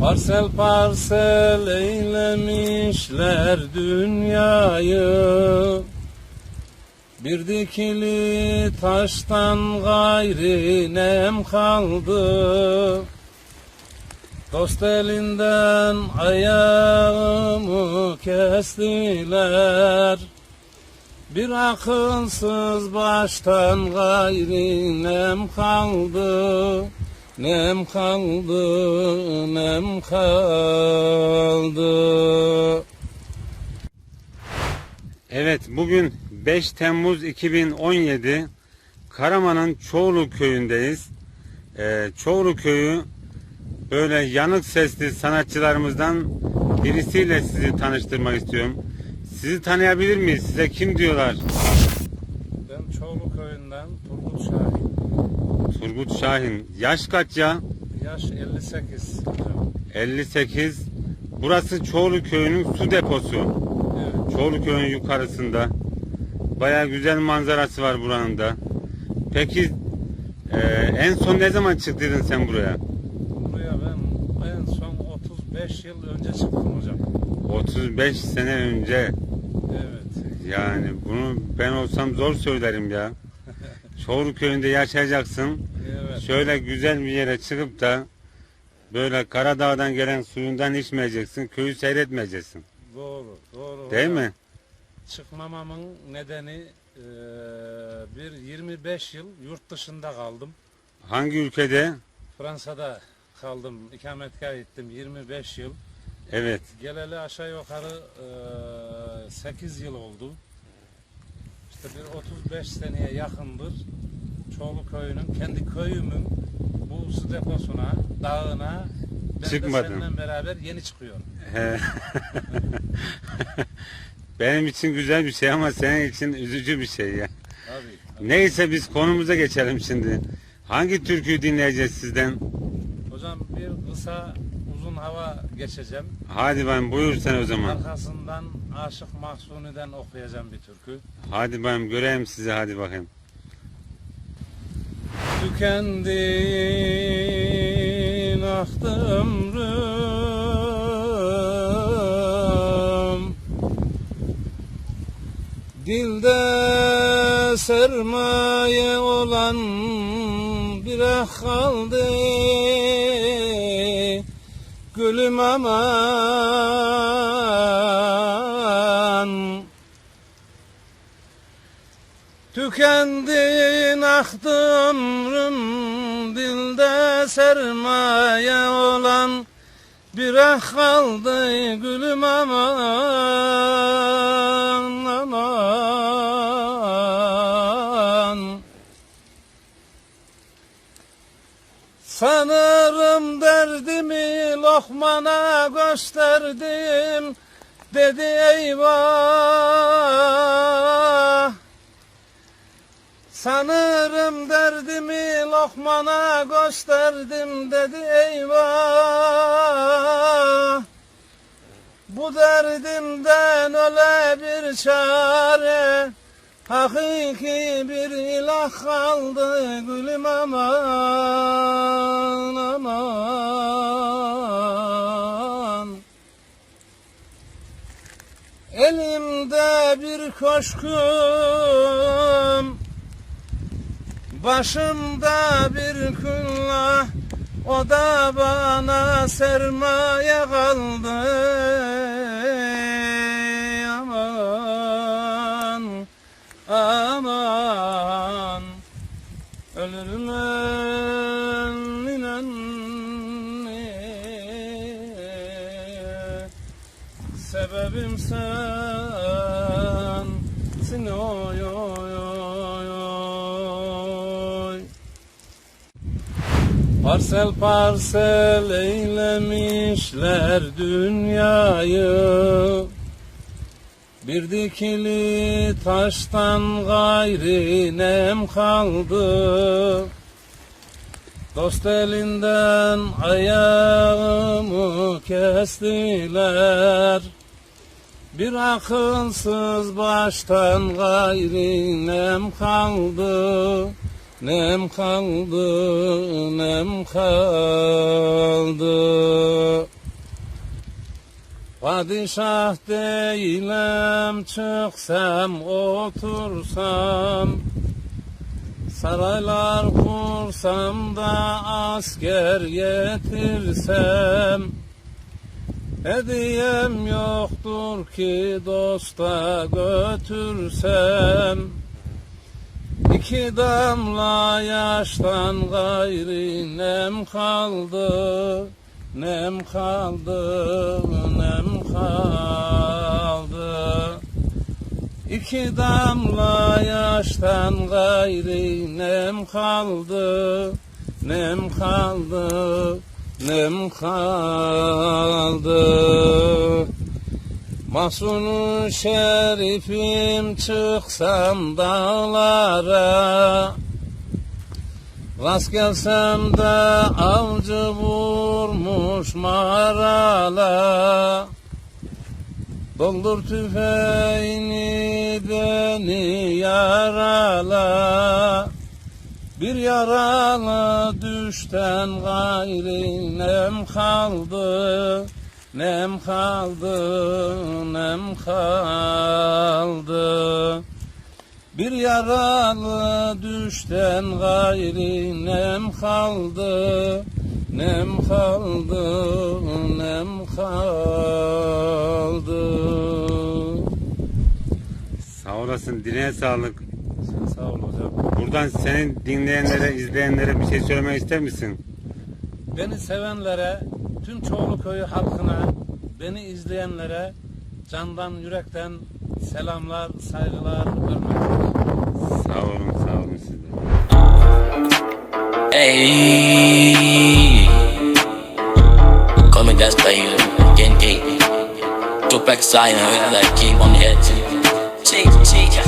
Parsel parsel eylemişler dünyayı. Bir dikili taştan gayri nem kaldı. Dost elinden ayağımı kestiler. Bir akılsız baştan gayri nem kaldı Nem kaldı, nem kaldı Evet bugün 5 Temmuz 2017 Karaman'ın Çoğlu köyündeyiz. Ee, Çoğlu köyü böyle yanık sesli sanatçılarımızdan birisiyle sizi tanıştırmak istiyorum. Sizi tanıyabilir miyiz? Size kim diyorlar? Ben Çoğlu köyünden Turgut Şahin Turgut Şahin. Yaş kaç ya? Yaş 58 hocam 58. Burası Çoğlu köyünün su deposu. Evet Çoğlu köyün yukarısında. Baya güzel manzarası var buranın da. Peki e, en son ne zaman çıktıydın sen buraya? Buraya ben en son 35 yıl önce çıktım hocam 35 sene önce. Evet Yani bunu ben olsam zor söylerim ya. Çoğlu köyünde yaşayacaksın. Evet Şöyle güzel bir yere çıkıp da böyle Karadağ'dan gelen suyundan içmeyeceksin. Köyü seyretmeyeceksin. doğru doğru Değil mi? Çıkmamamın nedeni eee, bir 25 yıl yurt dışında kaldım Hangi ülkede? Fransa'da kaldım ikametgah ettim 25 yıl Evet. Geleli aşağı yukarı eee 8 yıl oldu. İşte bir 35 seneye yakındır Çoğlu köyünün, kendi köyümün bu su deposuna, dağına ben Çıkmadın. de seninle beraber yeni çıkıyorum. Benim için güzel bir şey ama senin için üzücü bir şey ya. Tabii. Neyse biz konumuza geçelim şimdi. Hangi türküyü dinleyeceğiz sizden? Hocam bir kısa uzun hava geçeceğim. Hadi ben buyur sen o zaman. Arkasından Aşık Mahsuni'den okuyacağım bir türkü. Hadi ben göreyim sizi hadi bakayım. Tükendin ömrüm Dilde sermaye olan bir kaldı Gülüm aman. Tükendin aktı ömrüm dilde sermaye olan. Bir ah kaldı gülüm aman aman. Derdimi lokmana gösterdim dedi eyvah! Sanırım derdimi lokmana gösterdim dedi eyvah! Bu derdimden öyle bir çare Hakiki bir ilah kaldı gülüm aman aman. Elimde bir köşküm Başımda bir küllah O da bana sermaye kaldı Sebebim sensin oy oy oy oy. Parsel parsel eylemişler dünyayı. Bir dikili taştan gayri nem kaldı. Dost elinden ayağımı kestiler Bir akılsız baştan gayri nem kaldı Nem kaldı, nem kaldı. Padişah değilim çıksam otursam Saraylar kursam da asker getirsem Hediyem yoktur ki dosta götürsem. İki damla yaştan gayri nem kaldı Nem kaldı, nem kaldı. İki damla yaştan gayri nem kaldı Nem kaldı, nem kaldı. Mahsunu şerifim çıksam dağlara. Rast gelsem de avcı vurmuş marala Doldur tüfeğini beni yarala Bir yaralı düşten gayri nem kaldı Nem kaldı, nem kaldı Bir yaralı düşten gayri nem kaldı Nem kaldı, nem kaldı Sağ olasın. Dileğe sağlık. Buradan senin dinleyenlere, izleyenlere bir şey söylemek ister misin? Beni sevenlere, tüm Çoğlu Köyü halkına, beni izleyenlere candan yürekten selamlar, saygılar, hürmetler. Sağ olun, sağ olun siz de. Hey, call me that gay. Two back side, that king on the head. Cheek, cheek, cheek.